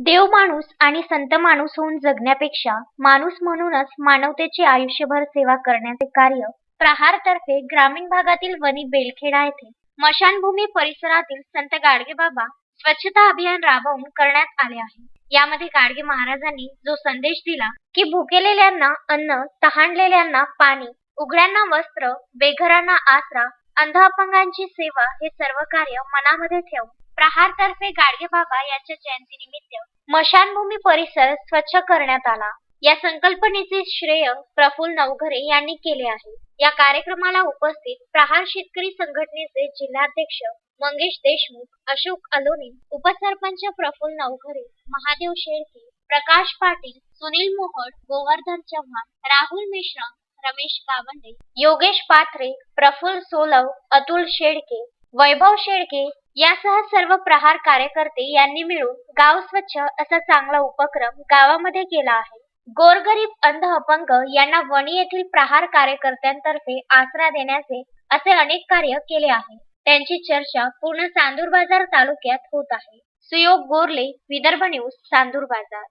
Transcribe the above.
देव माणूस आणि संत माणूस होऊन जगण्यापेक्षा माणूस म्हणूनच मानवतेची आयुष्यभर सेवा करण्याचे कार्य प्रहारतर्फे ग्रामीण भागातील वनी बेलखेडा येथे मशानभूमी परिसरातील संत गाडगेबाबा स्वच्छता अभियान राबवून करण्यात आले आहे. यामध्ये गाडगे महाराजांनी जो संदेश दिला की भुकेलेल्यांना अन्न तहानलेल्यांना पाणी उघड्यांना वस्त्र बेघरांना आसरा अंध अपंगांची सेवा हे सर्व कार्य मनामध्ये ठेवून प्रहारतर्फे गाडगे बाबा यांच्या जयंतीनिमित्त मशानभूमी परिसर स्वच्छ करण्यात आला. या संकल्पनेचे श्रेय प्रफुल्ल नवघरे यांनी केले आहे. या कार्यक्रमाला उपस्थित प्रहार शेतकरी संघटनेचे जिल्हाध्यक्ष मंगेश देशमुख अशोक अलोनी उपसरपंच प्रफुल्ल नवघरे महादेव शेळके प्रकाश पाटील सुनील मोहड गोवर्धन चव्हाण राहुल मिश्रा रमेश गावंडे योगेश पात्रे प्रफुल्ल सोलव अतुल शेळके वैभव शेळके यासह सर्व प्रहार कार्यकर्ते यांनी मिळून गाव स्वच्छ असा चांगला उपक्रम गावामध्ये केला आहे. गोरगरीब अंध अपंग यांना वणी येथील प्रहार कार्यकर्त्यांतर्फे आसरा देण्याचे असे अनेक कार्य केले आहे. त्यांची चर्चा पूर्ण चांदूर बाजार तालुक्यात होत आहे. सुयोग गोरले विदर्भ न्यूज चांदूर बाजार.